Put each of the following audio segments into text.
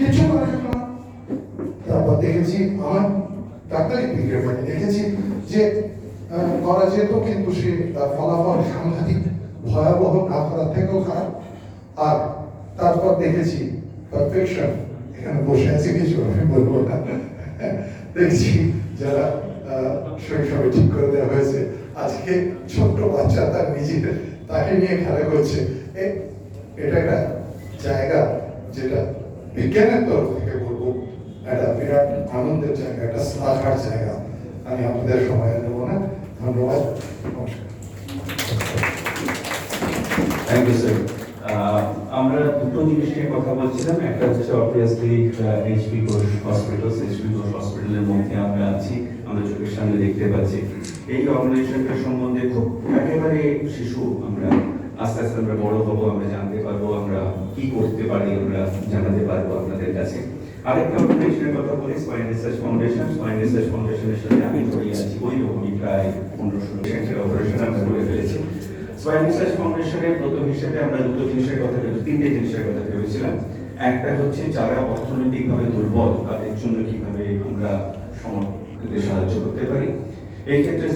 কিছু করা না তারপর দেখেছি আমার ডাক্তারি পিরিয়ড মানে দেখেছি যে করা যেত কিন্তু সে ফলাফল সাংঘাতিক ভয়াবহ না করার থেকেও খারাপ। আর তারপর দেখেছি পারফেকশন এখানে বসে আছে কিছু আমি বলব না। দেখছি যারা শৈশবে ঠিক করে দেওয়া হয়েছে, আজকে ছোট্ট বাচ্চা তার নিজের, তাকে নিয়ে খেলা করছে। এটা একটা জায়গা যেটা বিজ্ঞানের তরফ থেকে বলব, একটা বিরাট আনন্দের জায়গা, একটা শ্লাঘার জায়গা আমি আপনাদের সময় নেব না। ধন্যবাদ, নমস্কার। আমরা দুটো জিনিস নিয়ে কথা বলছিলাম। একটা হচ্ছে obviously HP Ghosh hospital HP Ghosh হসপিটালের মধ্যে আমরা আছি, আমরা চোখের সামনে দেখতে পাচ্ছি। এই অর্গানাইজেশনটা সম্বন্ধে খুব একেবারে শিশু আমরা আস্তে আস্তে আমরা বড় হব, আমরা জানতে পারব, আমরা কি করতে পারি, আমরা জানাতে পারব আপনাদের কাছে। আরেকটা অর্গানাইজেশনের কথা বলি spine research foundation spine research ফাউন্ডেশনের সাথে আমি জড়িয়ে আছি, ওই রকমই প্রায় পনেরো ষোলো সেন্টার অপারেশন আমরা করে ফেলেছি। স্পাইন রিসার্চ ফাউন্ডেশনের প্রথম হিসেবে আমরা দুটো জিনিসের কথা ভেবে, তিনটে জিনিসের কথা ভেবেছিলাম। একটা হচ্ছে যারা অর্থনৈতিকভাবে দুর্বল, তাদের জন্য কীভাবে আমরা সমাজকে সাহায্য করতে পারি এই ক্ষেত্রে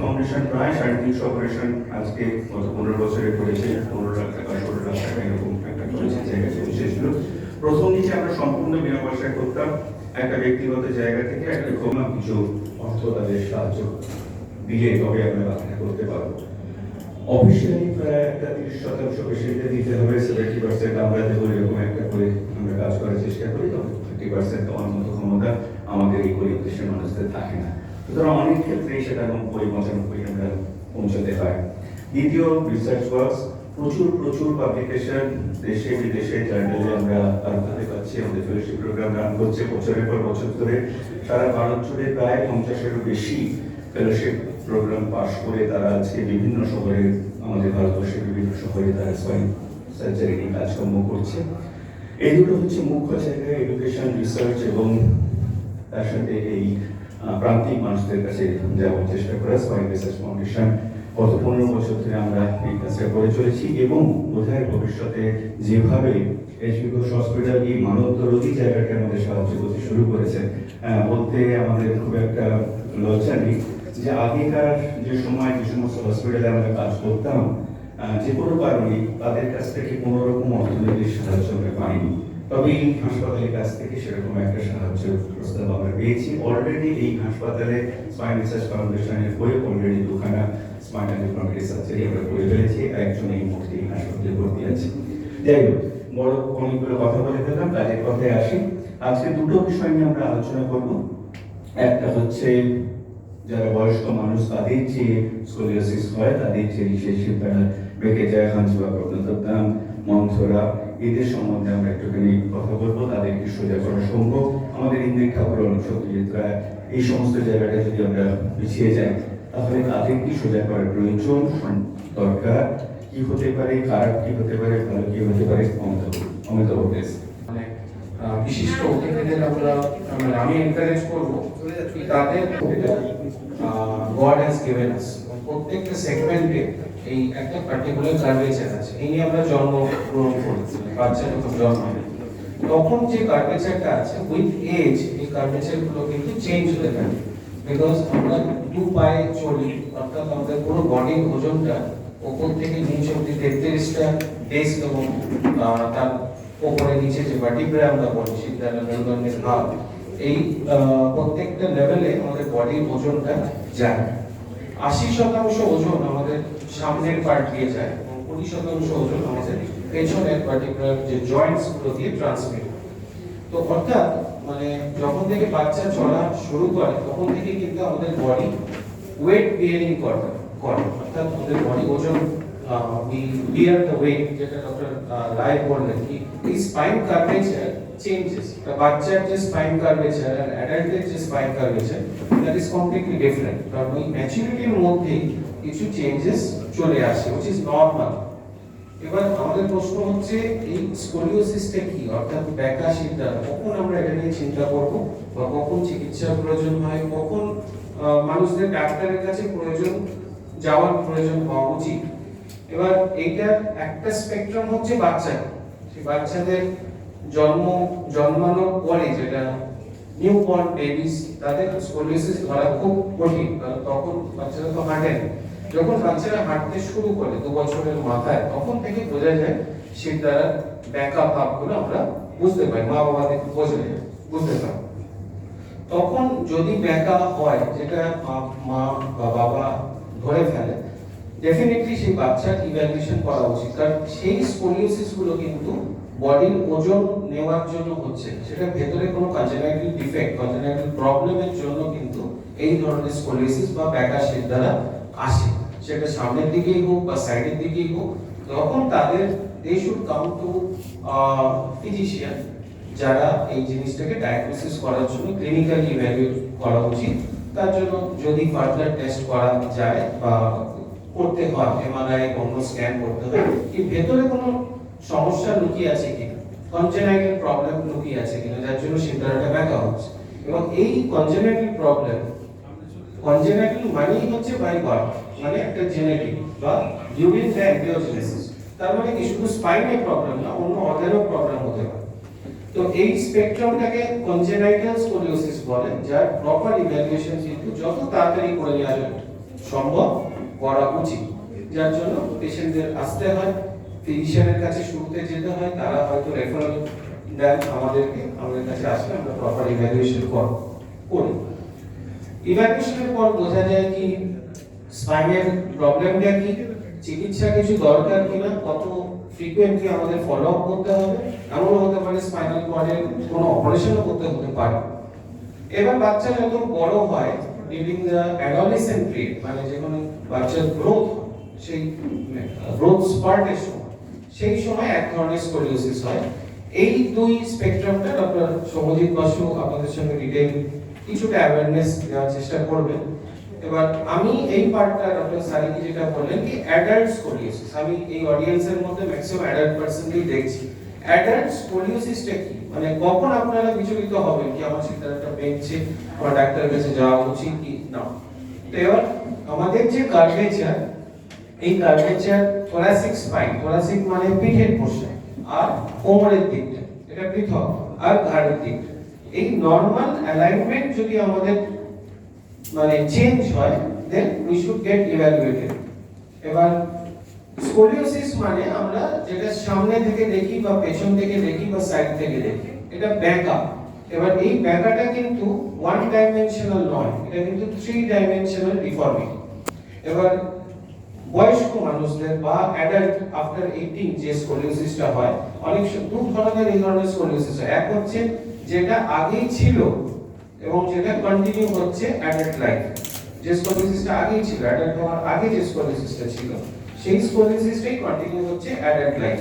ফাউন্ডেশন প্রায় সাড়ে তিনশো অপারেশন আজকে গত পনেরো বছরে করেছে। পনেরো লাখ টাকা, ষোলো লাখ টাকা এরকম একটা করেছে বিশেষগুলো প্রথম দিকে আমরা সম্পূর্ণ বিনা পয়সায় করতাম। একটা ব্যক্তিগত জায়গা থেকে একটা কিছু অর্থ তাদের সাহায্য দিয়ে তবে আমরা বাকিটা করতে পারব। অফিসিয়ালি প্রায় একটা তিরিশ শতাংশ দিতে হবে সেভেন্টি পার্সেন্ট আমরা দেবো, এরকম একটা করে আমরা কাজ করার চেষ্টা করি, তবে ফিফটি পার্সেন্ট আমার মতো ক্ষমতা আমাদের এই গরিব দেশের মানুষদের থাকে না। সুতরাং অনেক ক্ষেত্রেই সেটা নব্বই পঁচানব্বই আমরা পৌঁছাতে হয়। দ্বিতীয় রিসার্চ ওয়ার্কস প্রচুর প্রচুর পাবলিকেশন দেশে, বিদেশে জার্নালে আমরা আলোচনাতে পাচ্ছি। আমাদের ফেলোশিপ প্রোগ্রাম রান করছে বছরের পর বছর ধরে। সারা ভারত জুড়ে প্রায় পঞ্চাশেরও বেশি ফেলোশিপ প্রোগ্রাম পাশ করে তারা আজকে বিভিন্ন শহরে, আমাদের ভারতবর্ষের বিভিন্ন শহরে তারা স্পাইন সার্জারি নিয়ে কাজকর্ম করছে। এই দুটো হচ্ছে মুখ্য জায়গা এডুকেশন রিসার্চ এবং তার সাথে এই প্রান্তিক মানুষদের কাছে যাওয়ার চেষ্টা করা স্পাইন রিসার্চ ফাউন্ডেশন গত পনেরো বছর ধরে আমরা এই কাজটা করে চলেছি এবং বোধহয় ভবিষ্যতে যেভাবে ঘোষ হসপিটাল এই মানবদরদী জায়গাটা আমাদের সাহায্য করতে শুরু করেছে বলতে আমাদের খুব একটা লজ্জা নেই যে আগেকার যে সময় যে সমস্ত হসপিটালে আমরা কাজ করতাম যে কোনো কারণে তাদের কাছ থেকে কোনো রকম অর্থনৈতিক সাহায্য আমরা পাইনি। তবে এই হাসপাতালের কাছ থেকে সেরকম একটা সাহায্য প্রস্তাব আমরা পেয়েছি। অলরেডি এই হাসপাতালে স্পাইন রিসার্চ ফাউন্ডেশনের হয়ে অলরেডি দুখানা স্পাইনাল ডিফর্মিটি সার্জারি আমরা করে ফেলেছি। একজন এই মুহূর্তে এই হাসপাতালে ভর্তি আছে। যাই হোক বড় অনেকগুলো কথা বলে ফেললাম, কাজের কথায় আসি। আজকে দুটো বিষয় নিয়ে আমরা আলোচনা করব। একটা হচ্ছে যারা বয়স্ক মানুষ, তাদের যে স্কোলিওসিস হয়, তাদের যে বিশেষ তারা বেঁকে যায় হাঁচুয়া প্রত্নতত্তাম মন্থরা এদের সম্বন্ধে আমরা একটুখানি কথা বলব তাদেরকে সোজা করা সম্ভব। আমাদের ইন্দ্রিক ঠাকুর অনুসত্রিতা এই সমস্ত জায়গাটা যদি আমরা পিছিয়ে যাই তাহলে তাদের কি সোজা করার প্রয়োজন দরকার। কি হতে পারে খারাপ কি হতে পারে ভালো কি হতে পারে অমিতাভ অমিতাভ বেশ মানে আহ, বিশিষ্ট অতিথিদের আমরা মানে আমি এনকারেজ করব তাদের গড হ্যাজ গিভেন আস প্রত্যেকটা সেগমেন্টে এই একটা পার্টিকুলার কার্ভেচার আছে এই নিয়ে আমরা জন্ম গ্রহণ করি বাচ্চা যখন জন্ম হয় তখন যে কার্ভেচারটা আছে উইথ এজ এই কার্ভেচারগুলো কিন্তু চেঞ্জ হতে থাকে। বিকজ আমরা দু পায়ে চলি, অর্থাৎ আমাদের পুরো বডির ওজনটা ওপর থেকে নিচ অব্দি তেত্রিশটা ডেস্ক এবং তার ওপরে নিচে যে ভার্টিব্রা আমরা বলি সিদ্ধান্ত মেরুদণ্ডের হাত এই প্রত্যেকটা লেভেলে আমাদের বডির ওজনটা যায়। আশি শতাংশ ওজন আমাদের সামনের পার্ট দিয়ে যায় এবং কুড়ি শতাংশ ওজন আমাদের পেছনের পার্টিকুলার যে জয়েন্টসগুলো দিয়ে ট্রান্সমিট তো অর্থাৎ মানে যখন থেকে বাচ্চা চলা শুরু করে, তখন থেকে কিন্তু আমাদের বডি ওয়েট বিয়ারিং করে করে। অর্থাৎ আমাদের বডি ওজন উই বিয়ার দ্য ওয়েট যেটা ডক্টর রায় বললেন কি এই স্পাইন কার্ভেচার চেঞ্জেস বাচ্চার যে স্পাইন কার্ভেচার আর অ্যাডাল্টের যে spine curvature that is completely different কারণ ওই ম্যাচুরিটির মধ্যেই কিছু চেঞ্জেস চলে আসে উইচ ইজ নর্মাল এবার আমাদের প্রশ্ন হচ্ছে, এই স্কোলিওসিসটা কি? অর্থাৎ ব্যাকা সিদ্ধান্ত কখন আমরা এটা নিয়ে চিন্তা করব? বা কখন চিকিৎসার প্রয়োজন হয়? কখন মানুষদের ডাক্তারের কাছে প্রয়োজন, যাওয়ার প্রয়োজন হওয়া উচিত? এবার এইটার একটা স্পেকট্রাম হচ্ছে বাচ্চা সেই বাচ্চাদের জন্ম, জন্মানোর পরে যেটা নিউ বর্ন বেবিস তাদের স্কোলিওসিস ধরা খুব কঠিন, কারণ তখন বাচ্চারা তো হাঁটেন যখন বাচ্চারা হাঁটতে শুরু করে দু বছরের মাথায়, তখন থেকে বোঝা যায় সে দ্বারা ব্যাকা ভাবগুলো আমরা বুঝতে পারি মা বাবা বাবাদের বোঝে বুঝতে পারি। তখন যদি ব্যাকা হয়, যেটা মা বা বাবা ধরে ফেলে ডেফিনেটলি সেই বাচ্চার ইভ্যালুয়েশন করা উচিত। কারণ সেই স্কোলিওসিসগুলো কিন্তু বডির ওজন নেওয়ার জন্য হচ্ছে। সেটা ভেতরে কোনো কনজেনাইটাল ডিফেক্ট কনজেনাইটাল প্রবলেমের জন্য কিন্তু এই ধরনের স্কোলিওসিস বা ব্যাকাশের দ্বারা আসে। সেটা সামনের দিকেই হোক বা সাইডের দিকেই হোক, তখন তাদের they should come to physician যারা এই জিনিসটাকে ডায়াগনোসিস করার জন্য ক্লিনিক্যালি ইভ্যালুয়েট করা উচিত। তার জন্য যদি ফার্দার টেস্ট করা যায় বা করতে হয় এমআরআই অন্য স্ক্যান করতে হয়, কি ভেতরে কোনো সমস্যা লুকিয়ে আছে কিনা? কনজেনাইটাল প্রবলেম লুকিয়ে আছে কিনা? যার জন্য সিদ্ধারাটা ব্যাকা হচ্ছে। এবং এই কনজেনাইটাল প্রবলেম কনজেনাইটাল মানেই হচ্ছে বাই বার্থ মানে একটা জেনেটিক বা ডিউরিং দ্য তার মানে কি শুধু স্পাইনে প্রবলেম না, অন্য অর্গানও প্রবলেম হতে পারে। তো এই স্পেকট্রামটাকে কনজেনাইটাল স্কোলিওসিস বলে, যার প্রপার ইভ্যালুয়েশন কিন্তু যত তাড়াতাড়ি করে নেওয়া সম্ভব করা উচিত। যার জন্য পেশেন্টদের আসতে হয় ফিজিশিয়ানের কাছে শুরুতে যেতে হয়, তারা হয়তো রেফারেল দেন আমাদেরকে, আমাদের কাছে আসলে আমরা প্রপার ইভ্যালুয়েশন করি ইভ্যালুয়েশনের পর বোঝা যায় কি স্পাইনের প্রবলেমটা কি, চিকিৎসা কিছু দরকার কিনা, কত ফ্রিকোয়েন্টলি আমাদের ফলো আপ করতে হবে, এমনও হতে পারে স্পাইনাল কর্ডের কোনো অপারেশনও করতে হতে পারে। এবার বাচ্চা যত বড় হয় ডিউরিং দ্য অ্যাডোলেসেন্ট পিরিয়ড মানে যখন বাচ্চার গ্রোথ সেই গ্রোথ স্পার্টের সময়, সেই সময় এক ধরনের স্কোলিওসিস হয়। এই দুই স্পেকট্রামটা ডক্টর সৌমজিৎ বসু আপনাদের সঙ্গে ডিটেইল কিছুটা অ্যাওয়ারনেস দেওয়ার চেষ্টা করবেন। এবার আমি এই পার্টটা ডক্টর সারিকি যেটা বললেন কি অ্যাডাল্ট স্কোলিওসিস আমি এই অডিয়েন্সের মধ্যে ম্যাক্সিমাম অ্যাডাল্ট পার্সনকেই দেখছি। অ্যাডাল্ট স্কোলিওসিসটা কি? মানে কখন আপনারা বিচলিত হবেন? কি আমার সিদ্ধান্তটা বেঁচছে বা ডাক্তারের কাছে যাওয়া উচিত কি? না। তো এবার আমাদের যে কার্ভেচার এই কার্ভেচার থোরাসিক স্পাইন থোরাসিক মানে পিঠের পোর্শন আর কোমরের দিকটা, এটা পৃথক আর ঘাড়ের দিকটা। এই নর্মাল অ্যালাইনমেন্ট যদি আমাদের মানে চেঞ্জ হয় then we should get evaluated এবার স্কোলিওসিস মানে আমরা যেটা সামনে থেকে দেখি বা পেছন থেকে দেখি বা সাইড থেকে দেখি, এটা ব্যাকা এবার এই ব্যাকাটা কিন্তু ওয়ান ডাইমেনশনাল নয়, এটা কিন্তু থ্রি ডাইমেনশনাল ডিফর্মিটি এবার বয়স্ক মানুষদের বা অ্যাডাল্ট আফটার 18 যে স্কোলিওসিসটা হয়, অনেক দু ধরনের এই ধরনের স্কোলিওসিস হয়। এক হচ্ছে যেটা আগেই ছিল এবং যেটা কন্টিনিউ হচ্ছে অ্যাডাল্ট লাইফ যে স্কোলিওসিসটা আগেই ছিল অ্যাডাল্ট হওয়ার আগে যে স্কোলিওসিসটা ছিল। সেই স্কোলিওসিসটাই কন্টিনিউ হচ্ছে অ্যাডাল্ট লাইফ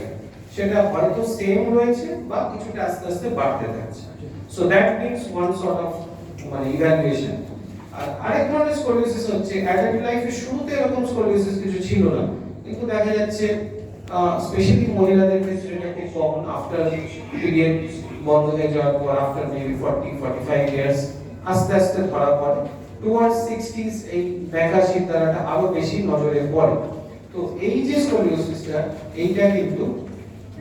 সেটা হয়তো সেম রয়েছে বা কিছুটা আস্তে আস্তে বাড়তে থাকছে। So that means one sort of মানে ইভ্যালুয়েশন আর আরেক ধরনের স্কোলিওসিস হচ্ছে অ্যাডাল্ট লাইফের শুরুতে এরকম স্কোলিওসিস কিছু ছিল না। কিন্তু দেখা যাচ্ছে স্পেশালি মহিলাদের ক্ষেত্রে এটা খুব কমন আফটার পিরিয়ড বন্ধ হয়ে যাওয়ার পর আফটার মেবি 40 45 ইয়ার্স আস্তে আস্তে ধরা পড়ে। টুয়ার্ড 60s এই ব্যাকাশির দ্বারাটা আরও বেশি নজরে পড়ে। তো এই যে স্কোলিওসিসটা, এইটা কিন্তু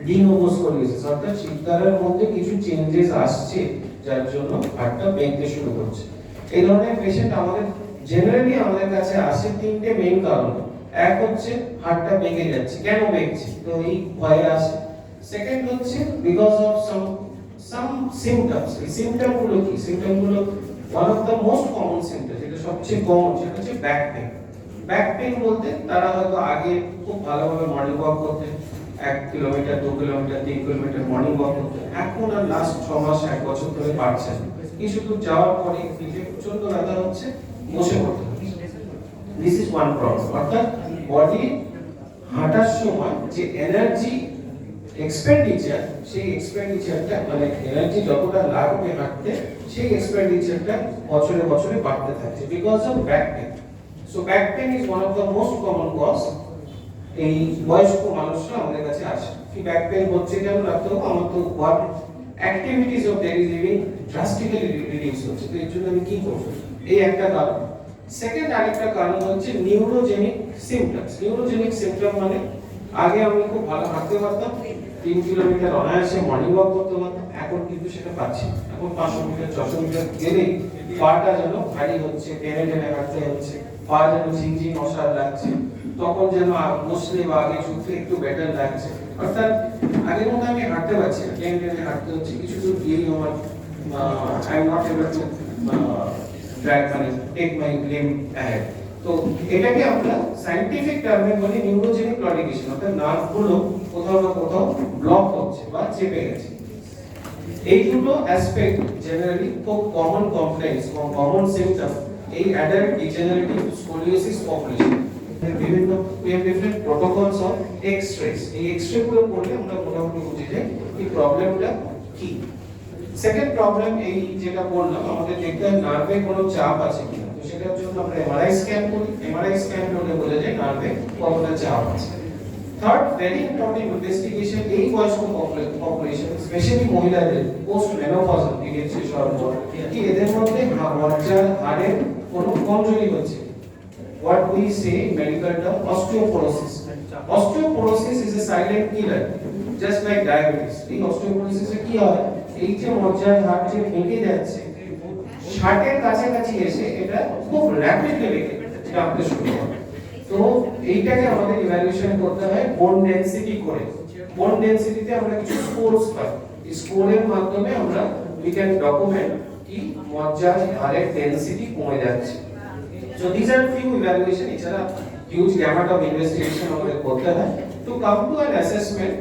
ডিনোভো স্কোলিওসিস, অর্থাৎ শিরদাঁড়ার মধ্যে কিছু চেঞ্জেস আসছে, যার জন্য হাড়টা বেঁকতে শুরু করছে। এই ধরনের পেশেন্ট আমাদের জেনারেলি আমাদের কাছে আসে তিনটে মেইন কারণ। এক হচ্ছে হাড়টা বেঁকে যাচ্ছে। কেন বেঁকছে তো এই ভয়ে আসে। সেকেন্ড হচ্ছে because of some some symptoms এই সিমটমগুলো কি? সিমটমগুলো one of the most common symptom যেটা সবচেয়ে কমন সেটা হচ্ছে ব্যাক পেন ব্যাক পেন বলতে তারা হয়তো আগে খুব ভালোভাবে মর্নিং ওয়াক করতেন এক কিলোমিটার দু কিলোমিটার তিন কিলোমিটার মর্নিং ওয়াক করতেন এখন আর লাস্ট ছ মাস, এক বছর ধরে পারছেন। কিছু দূর যাওয়ার পরে পিঠে প্রচণ্ড ব্যথা হচ্ছে, বসে পড়তে দিস ইজ ওয়ান প্রবলেম অর্থাৎ বডি হাঁটার সময় যে এনার্জি এক্সপেন্ডিচার সেই এক্সপেন্ডিচারটা মানে এনার্জি যতটা লাগবে হাঁটতে, সেই এক্সপেন্ডিচারটা বছরে বছরে বাড়তে থাকছে। Because of back pain so back pain is one of the most common cause এই বয়স্ক মানুষরা আমাদের কাছে আসে। কি ব্যাক পেন হচ্ছে কেন ডাক্তার আমার তো work activities of daily living drastically reduce হচ্ছে। তো এর জন্য আমি কি করব? এই একটা কারণ। সেকেন্ড আরেকটা কারণ হচ্ছে নিউরোজেনিক সিমটমস নিউরোজেনিক সিমটম মানে আগে আমি খুব ভালো হাঁটতে পারতাম, তিন কিলোমিটার অনায়াসে মর্নিং ওয়াক করতে পারতাম, এখন কিন্তু সেটা পাচ্ছি। এখন পাঁচশো মিটার ছশো মিটার গেলেই পাটা যেন ভারী হচ্ছে টেনে টেনে হাঁটতে হচ্ছে পা যেন ঝিনঝিন মশার লাগছে, তখন যেন আ- বা আগে ঝুঁকলে একটু বেটার লাগছে। অর্থাৎ আগের মতো আমি হাঁটতে পারছি না, টেনে টেনে হাঁটতে হচ্ছে, কিছু দূর গিয়েই আমার I not able to drag মানে টেক মাই লিম অ্যাহেড তো এটাকে আমরা সাইন্টিফিক টার্মে বলি নিউরোজেনিক ক্লডিকেশন অর্থাৎ নার্ভগুলো কোথাও না কোথাও ব্লক হচ্ছে বা চেপে গেছে। এই দুটো অ্যাসপেক্ট জেনারেলি খুব কমন কমপ্লেন্টস এবং কমন সিম্পটম এই অ্যাডাল্ট ডিজেনারেটিভ স্কোলিওসিস পপুলেশন বিভিন্ন we have different protocols of এই x-ray গুলো করলে আমরা মোটামুটি বুঝি যে এই প্রবলেমটা কি। সেকেন্ড প্রবলেম এই যেটা বললাম, আমাদের দেখতে হয় নার্ভে কোনো চাপ আছে কিনা। তো সেটার জন্য আমরা এমআরআই স্ক্যান করি। এমআরআই স্ক্যান করলে বোঝা যায় নার্ভে কতটা চাপ আছে। থার্ড ভেরি ইম্পর্টেন্ট ইনভেস্টিগেশন এই বয়স্ক পপুলেশন স্পেশালি মহিলাদের পোস্ট মেনোপজাল পিরিয়ড শেষ হওয়ার পর, কি এদের মধ্যে মজ্জার হাড়ের কোনো কমজোরি হচ্ছে। What we say in medical term, osteoporosis. Osteoporosis is a silent killer, just like diabetes. এই osteoporosis কি হয়? এই যে মজ্জার হাড় যে ভেঙে যাচ্ছে, ষাটের কাছাকাছি এসে এটা খুব র্যাপিডলি ভেঙে শুরু করে তো এইটাকে আমাদের ইভ্যালুয়েশন করতে হয় বোন ডেনসিটি করে। বোন ডেনসিটিতে আমরা কিছু স্কোরস পাই। এই স্কোরের মাধ্যমে আমরা উই ক্যান ডকুমেন্ট কি মজ্জার হাড়ের ডেনসিটি কমে যাচ্ছে। So, these are few evaluation, এছাড়া huge gamut of investigation আমাদের করতে হয়। To come to an assessment,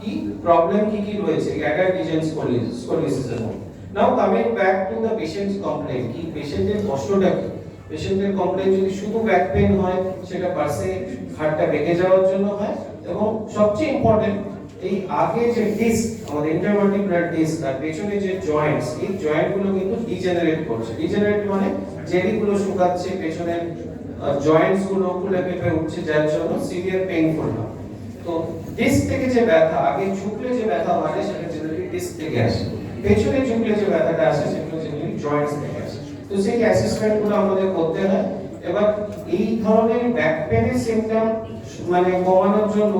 কি প্রবলেম কি কি রয়েছে অ্যাডাল্ট ডিজেন স্কোলিসিস এর মধ্যে। Now coming back to the patients complain কি পেশেন্টের কষ্টটা কি? পেশেন্টের কমপ্লেইন যদি শুধু ব্যাক পেইন হয়, সেটা পাশে হাড়টা বেঁকে যাওয়ার জন্য হয় এবং সবচেয়ে ইম্পর্টেন্ট এই আগে যে ডিস্ক আমাদের ইন্টারভার্টিব্রাল ডিস্ক আর পেছনে যে জয়েন্টস এই জয়েন্টগুলো কিন্তু ডিজেনারেট করছে। ডিজেনারেট মানে জেলি গুলো শুকাচ্ছে, পেছনের জয়েন্টসগুলো খুলে পেপে উঠছে, যার জন্য সিভিয়ার পেইনফুল না তো ডিস্ক থেকে যে ব্যথা, আগে ঝুঁকলে যে ব্যথা হয় সেটা জেনারেলি ডিস্ক থেকে আসে। পেছনে ঝুঁকলে যে ব্যথাটা আসে, সেগুলো জেনারেলি জয়েন্টস থেকে তো সেই অ্যাসেসমেন্টগুলো আমাদের করতে হয়। এবার এই ধরনের ব্যাক পেনের সিমটম মানে কমানোর জন্য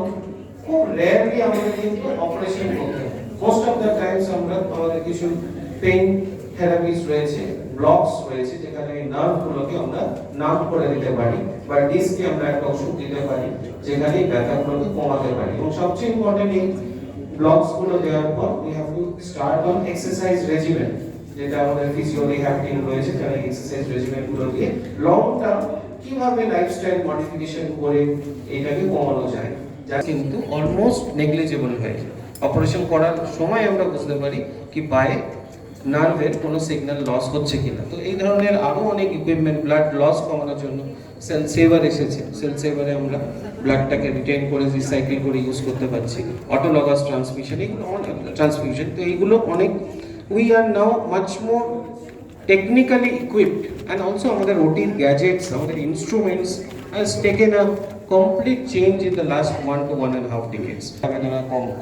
খুব রেয়ারলি আমাদের কিন্তু অপারেশন করতে হয়। মোস্ট অফ দ্য টাইমস আমরা আমাদের কিছু পেইন থেরাপিস রয়েছে ব্লকস রয়েছে, যেখানে এই নার্ভ আমরা নার্ভ করে দিতে পারি বা ডিস্কে আমরা একটা ওষুধ দিতে পারি, যেখানে ব্যথাগুলোকে কমাতে পারি। এবং সবচেয়ে ইম্পর্টেন্ট এই ব্লকসগুলো দেওয়ার পর we have to start on exercise regiment যেটা আমাদের ফিজিও রিহ্যাব রয়েছে যারা এক্সারসাইজ রেজিমেন্টগুলো দিয়ে লং টার্ম কীভাবে লাইফস্টাইল মডিফিকেশন করে এটাকে কমানো যায়, যা কিন্তু অলমোস্ট নেগলিজেবল হয়ে যায়। অপারেশন করার সময় আমরা বুঝতে পারি কি পায়ে নার্ভের কোনো সিগন্যাল লস হচ্ছে কিনা। তো এই ধরনের আরও অনেক ইকুইপমেন্ট ব্লাড লস কমানোর জন্য সেল সেভার এসেছে। সেল সেভারে আমরা ব্লাডটাকে রিটেন করে রিসাইকেল করে ইউজ করতে পারছি। অটোলগাস ট্রান্সমিশন এগুলো অনেক ট্রান্সমিশন তো এইগুলো অনেক we are now much more technically equipped and also আমাদের OT gadgets, আমাদের instruments has taken a complete change in the last one to one and a half decades.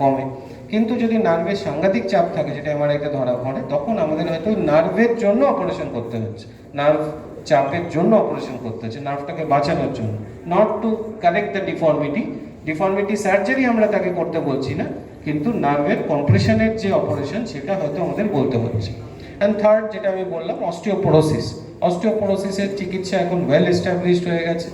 কমে কিন্তু যদি নার্ভের সাংঘাতিক চাপ থাকে যেটা আমার একটা ধরা পড়ে তখন আমাদের হয়তো নার্ভের জন্য অপারেশন করতে হচ্ছে। নার্ভ চাপের জন্য অপারেশন করতে হচ্ছে নার্ভটাকে বাঁচানোর জন্য। Not to correct the deformity deformity surgery আমরা তাকে করতে বলছি না। কিন্তু নার্ভের কম্প্রেশনের যে অপারেশন, সেটা হয়তো আমাদের বলতে হচ্ছে। অ্যান্ড থার্ড যেটা আমি বললাম অস্টিওপোরোসিস অস্টিওপোরোসিসের চিকিৎসা এখন ওয়েল এস্টাবলিশড হয়ে গেছে।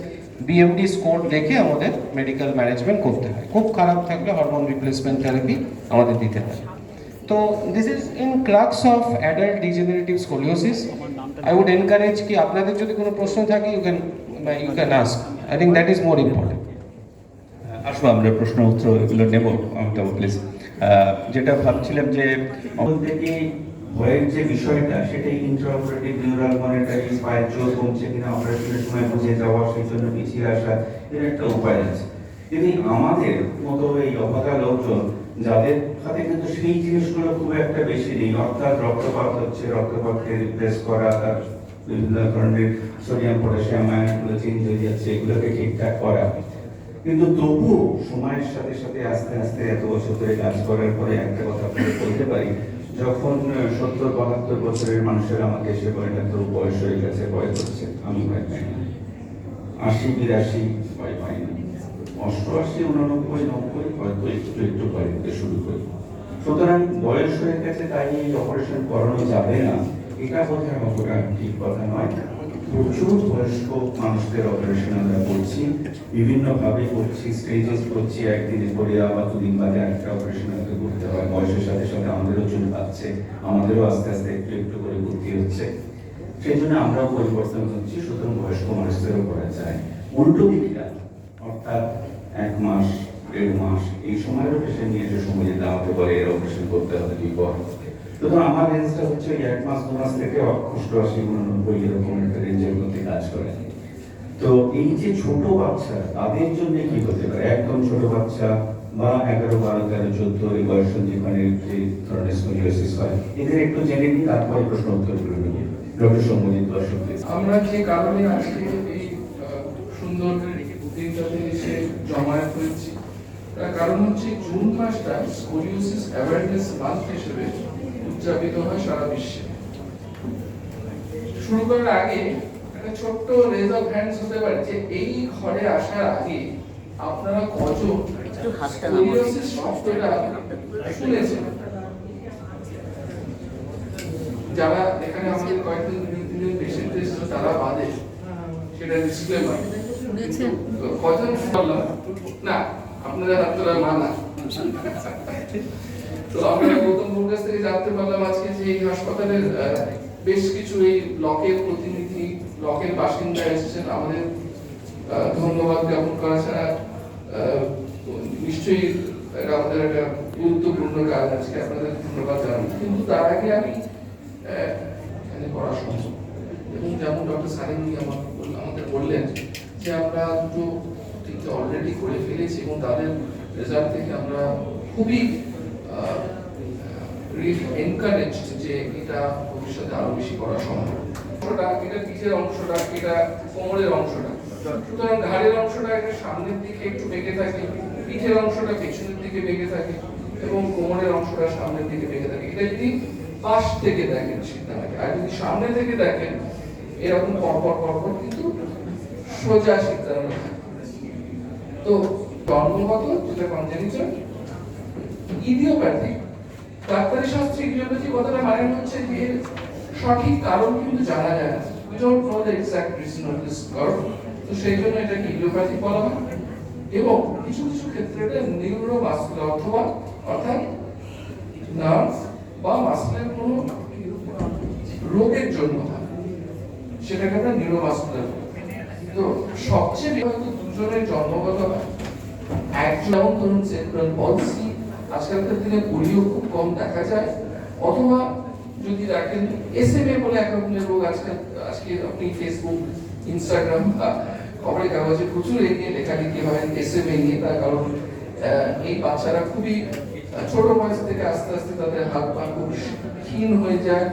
বিএমডি স্কোর দেখে আমাদের মেডিকেল ম্যানেজমেন্ট করতে হয়। খুব খারাপ থাকলে হরমোন রিপ্লেসমেন্ট থেরাপি আমাদের দিতে হয়। তো this is in ক্লাক্স of adult degenerative scoliosis I would encourage কি আপনাদের যদি কোনো প্রশ্ন থাকে you can you can ask I think that is more important আসব, আমরা প্রশ্ন উত্তর এগুলো নেব অমিতাভ প্লিজ যেটা ভাবছিলাম যে থেকে ভয়ের যে বিষয়টা, সেটাই ইন্টারঅপারেটিভ নিউরাল মনিটরিং জোর কমছে কিনা অপারেশনের সময় বুঝে যাওয়া, সেই জন্য পিছিয়ে আসা, এর একটা উপায় আছে। আমাদের মতো এই অভাগা লোকজন, যাদের হাতে কিন্তু সেই জিনিসগুলো খুব একটা বেশি নেই, অর্থাৎ রক্তপাত হচ্ছে, রক্তপাতকে রিপ্লেস করা, তার বিভিন্ন ধরনের সোডিয়াম পটাশিয়াম আয়নগুলো চেঞ্জ হয়ে যাচ্ছে, এগুলোকে ঠিকঠাক করা। কিন্তু তবু সময়ের সাথে সাথে আস্তে আস্তে এত বছর ধরে কাজ করার পরে একটা কথা বলতে পারি, যখন সত্তর, বাহাত্তর বছরের মানুষের আমাকে এসে বলে ডাক্তার বয়স হয়ে গেছে, ভয় করছে। আমি ভয় পাই না। আশি, বিরাশি, ভয় পাই না। অষ্টআশি, উননব্বই, নব্বই, হয়তো একটু একটু ভয় পেতে শুরু করি। সুতরাং বয়স হয়ে গেছে, তাই অপারেশন করানো যাবে না। এটা বোধহয় অতটা ঠিক কথা নয়। প্রচুর বয়স্ক মানুষদের অপারেশন আমরা করছি। বিভিন্ন ভাবে করছি স্টেজেস করছি, একদিনে করে আবার দুদিন বাদে একটা অপারেশন আমাদের করতে হয়। বয়সের সাথে সাথে আমাদেরও চুল পাচ্ছে আমাদেরও আস্তে আস্তে একটু একটু করে বুদ্ধি হচ্ছে। সেই জন্য আমরাও পরিবর্তন হচ্ছি সুতরাং বয়স্ক মানুষদেরও করা যায়। উল্টো দিকটা, অর্থাৎ এক মাস, দেড় মাস, এই সময়েরও পেশেন্ট নিয়ে যে সময় যেতে আমাকে বলে এর অপারেশন করতে হবে কি বিপদ। সুতরাং আমার রেঞ্জটা হচ্ছে ওই এক মাস, দু মাস থেকে অষ্টআশি উননব্বই এরকম একটা রেঞ্জের মধ্যে কাজ করে। তো এই যে ছোট বাচ্চা, তাদের জন্য কি হতে পারে? একদম ছোট বাচ্চা বা এগারো, বারো, তেরো, চোদ্দ, এই বয়স যেখানে যে ধরনের স্কোলিওসিস হয়, এদের একটু জেনে নিই তারপরে প্রশ্ন উত্তর করে নেব ডক্টর সম্মোজিত দর্শক আমরা যে কারণে আজকে এই সুন্দর দিনটাতে এসে জমায়েত হয়েছি, তার কারণ হচ্ছে জুন মাসটা স্কোলিওসিস অ্যাওয়ারনেস মান্থ হিসেবে উদযাপিত হয় সারা বিশ্বে। শুরু করার আগে একটা ছোট্ট রেজ অফ হ্যান্ডস হতে পারে যে এই ঘরে আসার আগে আপনারা কজন হাতটা শব্দটা শুনেছেন? যারা এখানে আমাদের পেশেন্ট এসেছিল তারা বাদে। সেটা ডিসক্লেমার কজন না আপনাদের হাত তোলা মানা। তো আমরা গৌতম বুর কাছ থেকে জানতে পারলাম আজকে যে এই হাসপাতালের বেশ কিছু এই ব্লকের প্রতিনিধি, ব্লকের বাসিন্দা এসেছেন। আমাদের ধন্যবাদ জ্ঞাপন করা ছাড়া নিশ্চয়ই আমাদের একটা গুরুত্বপূর্ণ কাজ আজকে আপনাদের ধন্যবাদ জানাই কিন্তু তার আগে আমি এখানে করা সম্ভব এবং যেমন ডক্টর সারিঙ্গি আমার আমাদের বললেন যে আমরা দুটো অলরেডি করে ফেলেছি এবং তাদের রেজাল্ট থেকে আমরা খুবই এনকারেজ যে এটা ভবিষ্যতে আরও বেশি করা সম্ভব। এটা পিঠের অংশটা, এটা কোমরের অংশটা। সুতরাং ঘাড়ের অংশটা এটা সামনের দিকে একটু বেঁকে থাকে, পিঠের অংশটা পেছনের দিকে বেঁকে থাকে এবং কোমরের অংশটা সামনের দিকে বেঁকে থাকে। এটা যদি পাশ থেকে দেখেন সিদ্ধান্তে, আর যদি সামনে থেকে দেখেন, এরকম পরপর পরপর কিন্তু সোজা সিদ্ধান্ত তো জন্মগত, যেটা কনজেনিটাল ইডিওপ্যাথিক ডাক্তারি শাস্ত্রে ইডিওপ্যাথি কথাটা মানে হচ্ছে যে, সঠিক কারণ কিন্তু জানা যায় না। We don't know the exact reason of this curve তো সেই জন্য এটাকে ইডিওপ্যাথিক বলা হয়। এবং কিছু কিছু ক্ষেত্রে এটা নিউরোমাসকুলার অথবা, অর্থাৎ নার্ভ বা মাসলের কোনো রোগের জন্য হয়। সেটাকে আমরা নিউরোমাসকুলার তো সবচেয়ে হয়তো দুজনের জন্মগত হয়। একজন ধরুন সেন্ট্রাল পলিসি আজকালকার দিনে পোলিও খুব কম দেখা যায়। অথবা যদি দেখেন এসএমএ বলে এক রকমের রোগ আজকাল আজকে আপনি ফেসবুক ইনস্টাগ্রাম বা খবরের কাগজে প্রচুর এই নিয়ে লেখালেখি হয় এস এম এ নিয়ে, তার কারণ এই বাচ্চারা খুবই ছোট বয়স থেকে আস্তে আস্তে তাদের হাত পা খুব ক্ষীণ হয়ে যায়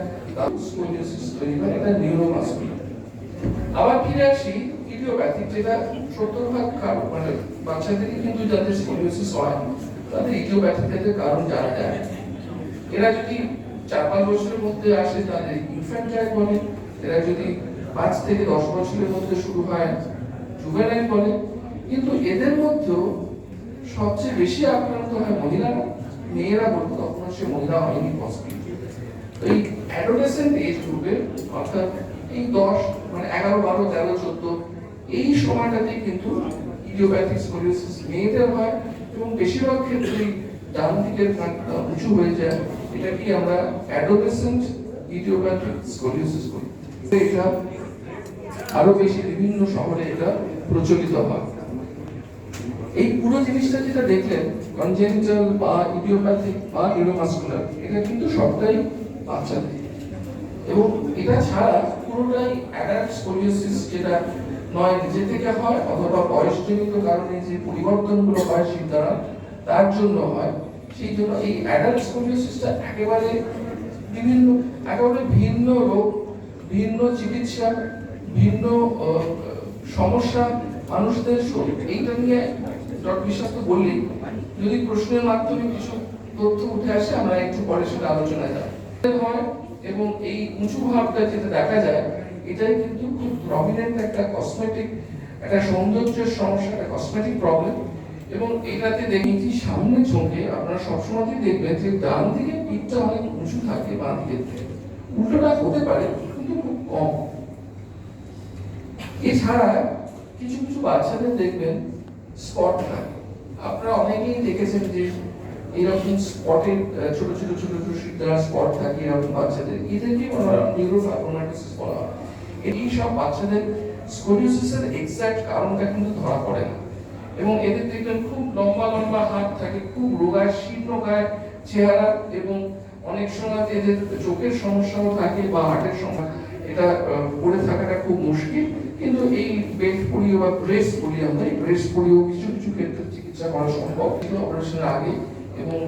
এটা নিউরোমাসকুলার আবার ফিরে আসি তৃতীয় ইডিওপ্যাথিক যেটা সত্তর ভাগ কারণ মানে বাচ্চাদেরই কিন্তু যাদের স্কোলিওসিস হয় তাদের ইডিওপ্যাথিক কারণ জানা যায় এরা যদি চার পাঁচ বছরের মধ্যে আসে তাদের ইনফ্যান্টাইল বলে, এরা যদি পাঁচ থেকে দশ বছরের মধ্যে শুরু হয় জুভেনাইল বলে। কিন্তু এদের মধ্যেও সবচেয়ে বেশি আক্রান্ত হয় মহিলারা। মেয়েরা বলব তখন সে মহিলা হয়নি পসিবল এই অ্যাডোলেসেন্ট এজ গ্রুপের অর্থাৎ এই দশ মানে এগারো, বারো, তেরো, চোদ্দ, এই সময়টাতে কিন্তু ইডিওপ্যাথিক স্কোলিওসিস মেয়েদের হয়। এবং বেশিরভাগ ক্ষেত্রেই ডান দিকের কাঁধটা উঁচু হয়ে যায়। এটা কি আমরা অ্যাডোলেসেন্ট ইডিওপ্যাথিক স্কোলিওসিস বলি? এটা আরও বেশি বিভিন্ন শহরে এটা প্রচলিত হয়। এই পুরো জিনিসটা যেটা দেখলেন কনজেনিটাল বা ইডিওপ্যাথিক বা নিউরোমাসকুলার এটা কিন্তু সবটাই বাচ্চাদের। এবং এটা ছাড়া পুরোটাই অ্যাডাল্ট স্কোলিওসিস যেটা নয় নিজে থেকে হয় অথবা বয়সজনিত কারণে যে পরিবর্তনগুলো হয় সেই দ্বারা, তার জন্য হয়। সেই জন্য এই অ্যাডাল্ট স্কোলিওসিসটা একেবারে বিভিন্ন, একেবারে ভিন্ন রোগ, ভিন্ন চিকিৎসা, ভিন্ন সমস্যা মানুষদের এইটা নিয়ে ডক্টর বিশ্বাস তো বললেই। যদি প্রশ্নের মাধ্যমে কিছু তথ্য উঠে আসে, আমরা একটু পরে সেটা আলোচনায় যাব। হয় এবং এই উঁচু ভাবটা যেটা দেখা যায়, এটাই কিন্তু খুব প্রমিনেন্ট একটা কসমেটিক একটা সৌন্দর্যের সমস্যা একটা কসমেটিক প্রবলেম এবং এটাতে কি সামনে চোখে আপনারা সবসময় দেখবেন যে ডান দিকে পিঠটা অনেক উঁচু থাকে বাঁ দিকের উল্টোটা হতে পারে কিন্তু খুব কম এছাড়া কিছু কিছু বাচ্চাদের দেখবেন স্পট থাকে আপনারা অনেকেই দেখেছেন যে এরকম স্পটের ছোট ছোট ছোট ছোট স্পট থাকে এরকম বাচ্চাদের এদেরকে বলা হয় এই সব বাচ্চাদের এক্সাক্ট কারণটা কিন্তু ধরা পড়ে না। এবং এদের দেখবেন খুব লম্বা লম্বা হাত থাকে, খুব রোগায় শীর্ণকায় চেহারা এবং অনেক সময় এদের চোখের সমস্যাও থাকে বা হার্টের সমস্যা, এটা পড়ে থাকাটা খুব মুশকিল। কিন্তু এই বেল্ট পোলিও বা ব্রেস বলি আমরা এই ব্রেস পোলিও কিছু কিছু ক্ষেত্রে চিকিৎসা করা সম্ভব। কিন্তু অপারেশনের আগে এবং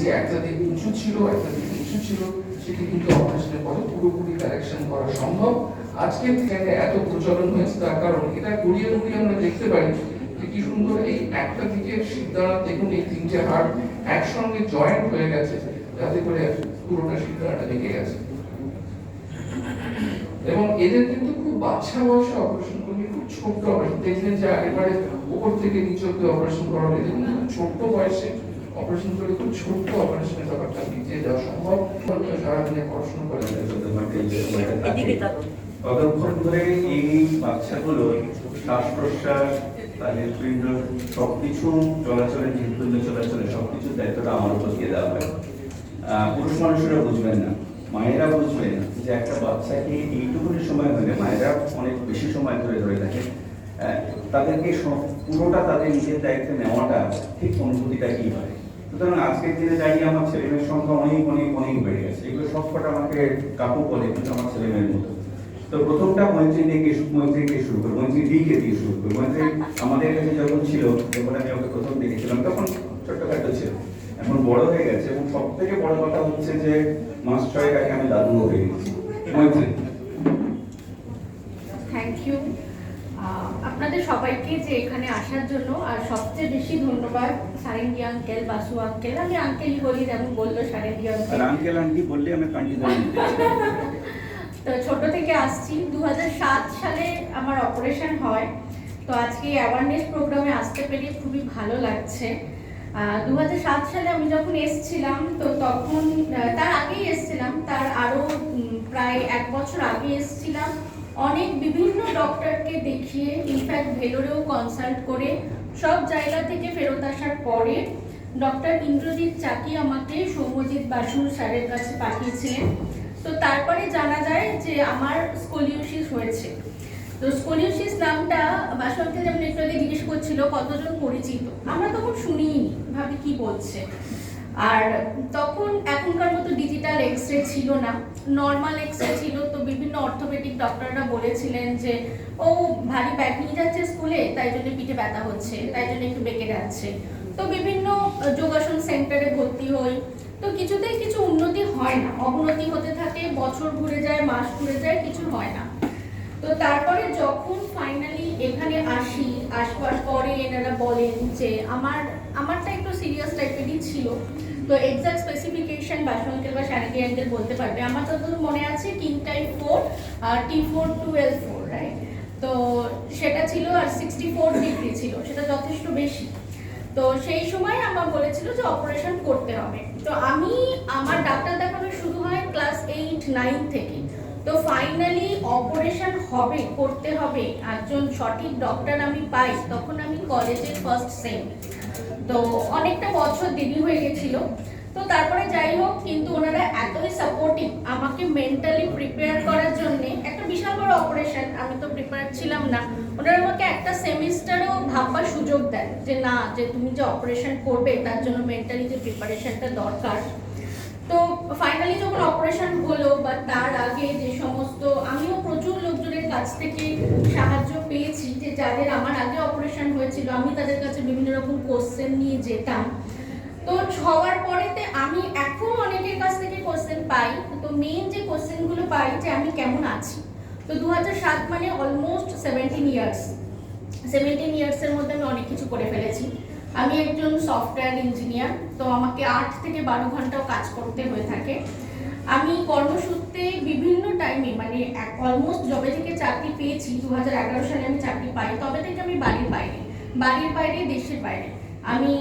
যে একটা দিক উঁচু ছিল, একটা দিক নিচু ছিল, সেটি কিন্তু অপারেশনের পরে পুরোপুরি কারেকশন করা সম্ভব। আজকে এত প্রচলন হয়েছে তার কারণ এটা গড়িয়ে গড়িয়ে আমরা দেখতে পারি যে কি সুন্দর এই একটা দিকের সিদ্ধারা দেখুন এই তিনটে হাড় একসঙ্গে জয়েন্ট হয়ে গেছে, যাতে করে পুরোটা সিদ্ধারাটা লেগে গেছে। এবং এদের কিন্তু খুব বাচ্চা বয়সে অপারেশন করলে খুব ছোট্ট অপারেশন দেখবেন যে একেবারে উপর থেকে নিচে অব্দি অপারেশন করা হলে খুব ছোট্ট বয়সে অপারেশন করে খুব ছোট্ট অপারেশনের ব্যাপারটা মিটিয়ে দেওয়া সম্ভব। সারাদিনে পড়াশোনা করে ততক্ষণ ধরে এই বাচ্চাগুলো শ্বাস প্রশ্বাস তার হৃদপিণ্ড সবকিছু চলাচলে হৃদপিণ্ড চলাচলে, সবকিছু দায়িত্বটা আমার উপর দিয়ে দেওয়া হয়। পুরুষ মানুষরা বুঝবেন না। মায়েরা বুঝবেন যে একটা বাচ্চাকে এইটুকুনি সময় হলে মায়েরা অনেক বেশি সময় ধরে ধরে থাকে তাদেরকে পুরোটা তাদের নিজের দায়িত্বে নেওয়াটা ঠিক অনুভূতিটা কি হয়? সুতরাং আজকের দিনে দাঁড়িয়ে আমার ছেলেমেয়ের সংখ্যা অনেক অনেক অনেক বেড়ে গেছে। এগুলো সবকটা আমাকে কাকু বলে, কিন্তু আমার ছেলেমেয়ের মতো। তো প্রথমটা মৈত্রী থেকে মৈত্রী দিয়ে শুরু করি মৈত্রী ডিকে দিয়ে শুরু করি। মৈত্রী আমাদের কাছে যখন ছিল যখন আমি ওকে প্রথম দেখেছিলাম তখন ছোট্টখাটো ছিল। এখন বড় হয়ে গেছে এবং সব থেকে বড় কথা হচ্ছে যে মাস ছয়েক আগে আমি দাদু হয়ে গেছি। মৈত্রী। থ্যাংক ইউ আপনাদের সবাইকে যে এখানে আসার জন্য আর সবচেয়ে বেশি ধন্যবাদ সারেঙ্গি আঙ্কেল বাসু আঙ্কেল আমি আঙ্কেলই বলি যেমন বলল সারেঙ্গি আঙ্কেল আঙ্কেল আন্টি বললে আমি কন্টিনিউ তো ছোট থেকে আসছি। দু হাজার সাত সালে আমার অপারেশন হয়। তো আজকে অ্যাওয়ারনেস প্রোগ্রামে আসতে পেরে খুবই ভালো লাগছে। দু হাজার সাত সালে আমি যখন এসছিলাম, তো তখন তার আগেই এসছিলাম। তার আরও প্রায় এক বছর আগে এসছিলাম। অনেক বিভিন্ন ডক্টরকে দেখিয়ে ইনফ্যাক্ট ভেলোরেও কনসাল্ট করে, সব জায়গা থেকে ফেরত আসার পরে ডক্টর ইন্দ্রজিৎ চাকি আমাকে সৌম্যজিৎ বাসুর স্যারের কাছে পাঠিয়েছিলেন। তো তারপরে জানা যায় যে আমার স্কোলিওসিস হয়েছে। তো স্কোলিওসিস নামটা বাসন্তকে যেমন একটু আগে জিজ্ঞেস করছিল, কতজন পরিচিত? আমরা তখন শুনিনি, ভাবি কি বলছে। আর তখন এখনকার মতো ডিজিটাল এক্স রে ছিল না। নর্মাল এক্স রে ছিল, তো বিভিন্ন অর্থোপেডিক ডক্টররা বলেছিলেন যে, ও ভারী ব্যাগ নিয়ে যাচ্ছে স্কুলে, তাই জন্য পিঠে ব্যথা হচ্ছে, তাই জন্য একটু বেঁকে যাচ্ছে। তো বিভিন্ন যোগাসন সেন্টারে ভর্তি হই তো কিছুতেই কিছু উন্নতি হয় না। অবনতি হতে থাকে, বছর ঘুরে যায়, মাস ঘুরে যায়, কিছু হয় না। তো তারপরে যখন ফাইনালি এখানে আসি আসবার পরে এনারা বলেন যে, আমার, আমারটা একটু সিরিয়াস টাইপেরই ছিল। তো এক্সাক্ট স্পেসিফিকেশন বাসঙ্কেল বা শারদী অ্যাঙ্গেল বলতে পারবে। আমার যতদূর মনে আছে কিং টাইপ ফোর আর T four twelve four right তো সেটা ছিল আর সিক্সটি ফোর ডিগ্রি ছিল। সেটা যথেষ্ট বেশি। তো সেই সময় আমার বলেছিল যে অপারেশন করতে হবে। তো আমি, আমার ডাক্তার দেখানো শুরু হয় ক্লাস এইট নাইন থেকে। তো ফাইনালি অপারেশন হবে, করতে হবে, একজন সঠিক ডক্টর আমি পাই, তখন আমি কলেজের ফার্স্ট সেম তো অনেকটা বছর দেরি হয়ে গেছিল। তো তারপরে যাই হোক, কিন্তু ওনারা এতই সাপোর্টিভ আমাকে মেন্টালি প্রিপেয়ার করার জন্যে একটা বিশাল বড় অপারেশন আমি তো প্রিপেয়ার ছিলাম না। ওনারা আমাকে একটা সেমিস্টারও ভাববার সুযোগ দেন যে না, যে তুমি যে অপারেশন করবে, তার জন্য মেন্টালি যে প্রিপারেশনটা দরকার। তো ফাইনালি যখন অপারেশন হলো বা তার আগে যে সমস্ত, আমিও প্রচুর লোকজনের কাছ থেকে সাহায্য পেয়েছি যে যাদের আমার আগে অপারেশন হয়েছিল, আমি তাদের কাছে বিভিন্ন রকম কোশ্চেন নিয়ে যেতাম। তো হওয়ার পরেতে আমি এখন অনেকের কাছ থেকে কোশ্চেন পাই। তো মেইন যে কোশ্চেনগুলো পাই যে আমি কেমন আছি? তো দু সাত মানে অলমোস্ট সেভেন্টিন ইয়ার্স সেভেন্টিন ইয়ার্সের মধ্যে আমি অনেক কিছু করে ফেলেছি। আমি একজন সফটওয়্যার ইঞ্জিনিয়ার তো আমাকে আট থেকে বারো ঘন্টাও কাজ করতে হয়ে থাকে। আমি কর্মসূত্রে বিভিন্ন টাইমে মানে অলমোস্ট যবে থেকে চাকরি পেয়েছি দু সালে আমি চাকরি পাই, তবে থেকে আমি বাড়ির বাইরে বাড়ির বাইরে, দেশের বাইরে। আমি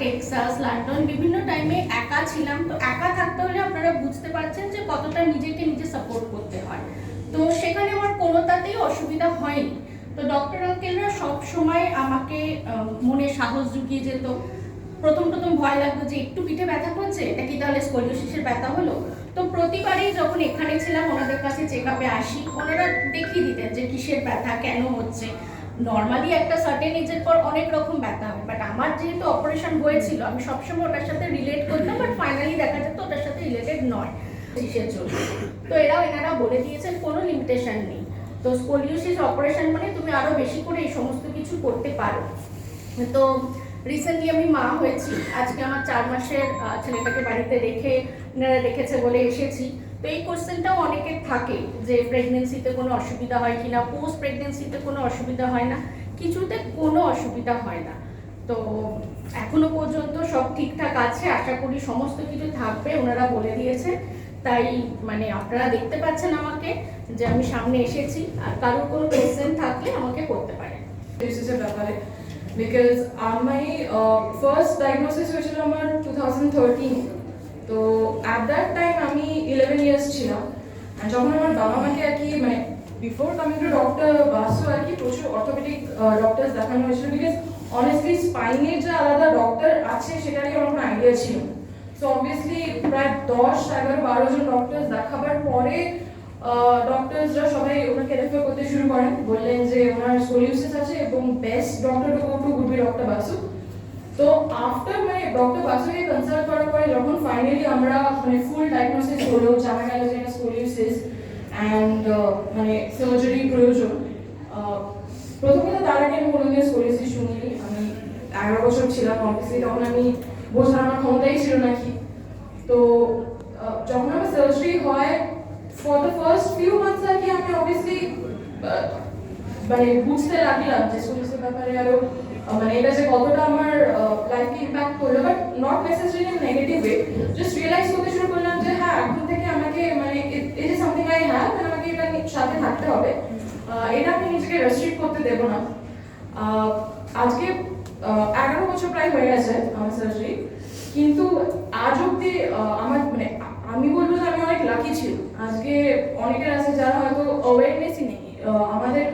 টেক্সাস লন্ডন বিভিন্ন টাইমে একা ছিলাম, তো একা থাকতে হলে আপনারা বুঝতে পারছেন যে কতটা নিজেকে নিজে সাপোর্ট করতে হয়। তো সেখানে আমার কোনোটাতেই অসুবিধা হয়নি। তো ডক্টর আঙ্কেলরা সব সময় আমাকে মনে সাহস জুগিয়ে যেত। প্রথম প্রথম ভয় লাগতো যে, একটু পিঠে ব্যথা করছে? এটা কি তাহলে স্কলিওসিসের ব্যথা হলো? তো প্রতিবারই যখন এখানে ছিলাম, ওনাদের কাছে চেক আপে আসি। ওনারা দেখিয়ে দিতেন যে, কিসের ব্যথা? কেন হচ্ছে? নর্মালি একটা সার্টেন এজের পর অনেক রকম ব্যথা হয় বাট আমার যেহেতু অপারেশন হয়েছিল, আমি সবসময় ওটার সাথে রিলেট করতাম বাট ফাইনালি দেখা যেত ওটার সাথে রিলেটেড নয়। কিসের জন্য তো এরাও এনারা বলে দিয়েছেন কোনো লিমিটেশন নেই। তো স্কোলিওসিস অপারেশন মানে তুমি আরও বেশি করে এই সমস্ত কিছু করতে পারো। তো রিসেন্টলি আমি মা হয়েছি, আজকে আমার চার মাসের ছেলেটাকে বাড়িতে রেখে রেখেছে বলে এসেছি। তো এই কোশ্চেনটাও অনেকের থাকে যে প্রেগনেন্সিতে কোনো অসুবিধা হয় কিনা পোস্ট প্রেগনেন্সিতে কোনো অসুবিধা হয় না, কিছুতে কোনো অসুবিধা হয় না। তো এখনও পর্যন্ত সব ঠিকঠাক আছে, আশা করি সমস্ত কিছু থাকবে, ওনারা বলে দিয়েছে। তাই মানে আপনারা দেখতে পাচ্ছেন আমাকে যে আমি সামনে এসেছি আর কারোর কোনো কোশ্চেন থাকলে আমাকে করতে পারেন। ব্যাপারে। বিকজ আমি ফার্স্ট ডায়াগনোসিস হয়েছিল আমার টু থাউজেন্ড থার্টিন তো অ্যাট দ্যাট টাইম আমি ইলেভেন ইয়ার্স ছিলাম। যখন আমার বাবা মাকে আর কি মানে before coming to doctor Basu আর কি প্রচুর অর্থোপেডিক ডক্টর দেখানো হয়েছিল। বিকজ অনেস্টলি স্পাইনের যে আলাদা ডক্টর আছে সেটা নিয়ে আমার কোনো আইডিয়া ছিল সো অবভিয়াসলি প্রায় দশ এগারো বারো জন ডক্টর দেখাবার পরে ডক্টরসরা সবাই ওনাকে রেফার করতে শুরু করেন। বললেন যে ওনার স্কোলিওসিস আছে এবং best doctor to go be doctor Basu. তো আফটার মানে ডক্টর বাসুকে কনসাল্ট করার পরে যখন ফাইনালি আমরা মানে ফুল ডায়াগনোসিস হলো জানা গেল যে এটা স্কোলিওসিস অ্যান্ড মানে সার্জারি প্রয়োজন আহ, প্রথমে তো তার আগে আমি কোনোদিন স্কোলিওসিস শুনিনি। আমি এগারো বছর ছিলাম অবভিয়াসলি তখন আমি বোঝার আমার ক্ষমতাই ছিল নাকি তো আহ, যখন আমার সার্জারি হয় for the first few months আর কি আমি অবভিয়াসলি মানে বুঝতে লাগলাম যে স্কুলের ব্যাপারে আরও আহ, মানে এটা যে কতটা আমার লাইফকে ইম্প্যাক্ট করল but not necessary negative way just realize করতে শুরু করলাম যে হ্যাঁ এখন থেকে আমাকে মানে it is something I have আমাকে এটা নি- সাথে থাকতে হবে আহ, এটা আমি নিজেকে রেস্ট্রিক্ট করতে দেবো না আহ, আজকে আহ, এগারো বছর প্রায় হয়ে গেছে, আমার সার্জারি কিন্তু আজ অব্দি আমার মানে আমি বলব যে আমি অনেক লাকি ছিল আজকে অনেকের আছে যারা হয়তো অ্যাওয়ারনেসই নেই। আমাদের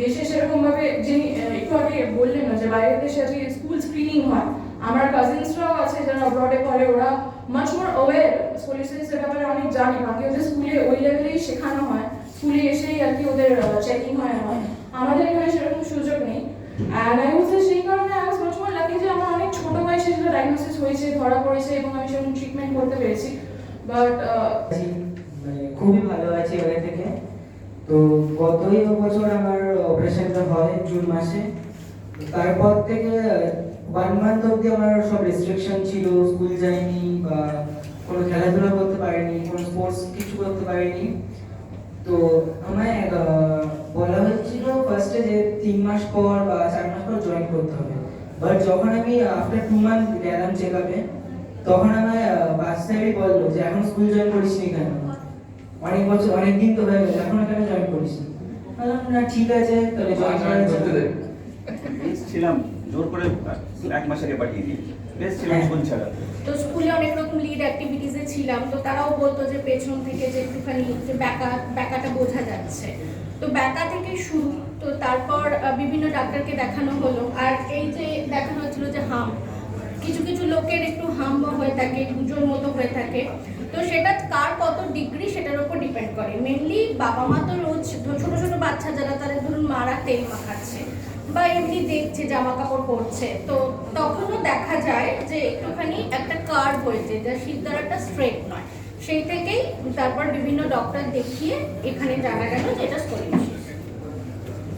দেশে সেরকম ভাবে যিনি একটু আগে বললেন না যে বাইরের দেশে আজকে স্কুল স্ক্রিনিং হয়, আমার কাজিনসরাও আছে যারা অব্রডে পড়ে, ওরা মাচ মোর অ্যাওয়ার স্কুলিসিসের ব্যাপারে অনেক জানে। বাকি ওদের স্কুলে ওই লেভেলেই শেখানো হয় স্কুলে এসেই আর কি ওদের চেকিং হয় হয়। আমাদের এখানে সেরকম সুযোগ নেই। অ্যান্ড আই উড সেই কারণে I was much more lucky যে আমার অনেক ছোট বয়সে সেটা ডায়াগনোসিস হয়েছে ধরা পড়েছে এবং আমি সেরকম ট্রিটমেন্ট করতে পেরেছি। বাট আছি, মানে খুবই ভালো আছি ওখান থেকে। তো গতই বছর আমার অপারেশনটা হয় জুন মাসে। তারপর থেকে ওয়ান মান্থ অবধি আমার সব রেস্ট্রিকশন ছিল স্কুল যাইনি বা কোনো খেলাধুলা করতে পারিনি কোনো স্পোর্টস কিছু করতে পারিনি। তো আহ, বলা হয়েছিল ফার্স্টে যে তিন মাস পর বা চার মাস পর জয়েন করতে হবে। বাট যখন আমি আফটার টু মান্থ গেলাম চেক আপে তখন আমায় বাচ্চারই বলল যে এখন স্কুল জয়েন করিস নি কেন? অনেক বছর অনেক দিন তো হয়ে গেল এখন কেন জয়েন করিস না ঠিক আছে তাহলে জয়েন জয়েন করতে ছিলাম জোর করে এক মাস আগে পাঠিয়ে দিই। বেশ ছিলাম স্কুল ছাড়া। তো স্কুলে অনেক রকম লিড অ্যাক্টিভিটিসে ছিলাম তো তারাও বলতো যে পেছন থেকে যে একটুখানি যে ব্যাকা ব্যাকাটা বোঝা যাচ্ছে। তো ব্যাকা থেকে শুরু। তো তারপর বিভিন্ন ডাক্তারকে দেখানো হলো। আর এই যে দেখানো হচ্ছিল যে হাম, কিছু কিছু লোকের একটু হাম হয়ে থাকে, গুজোর মতো হয়ে থাকে। তো সেটা কার কত ডিগ্রি সেটার উপর ডিপেন্ড করে। মেনলি বাবা মা তো রোজ ছোটো ছোটো বাচ্চা যারা, তাদের ধরুন মারা তেল মাখাচ্ছে বা এমনি দেখছে জামা কাপড় পরছে। তো তখনও দেখা যায় যে একটুখানি একটা কার্ভ হয়েছে, যা শিরদাঁড়াটা স্ট্রেট নয়। সেই থেকেই তারপর বিভিন্ন ডক্টর দেখিয়ে এখানে জানা গেল যে এটা স্কলিওসিস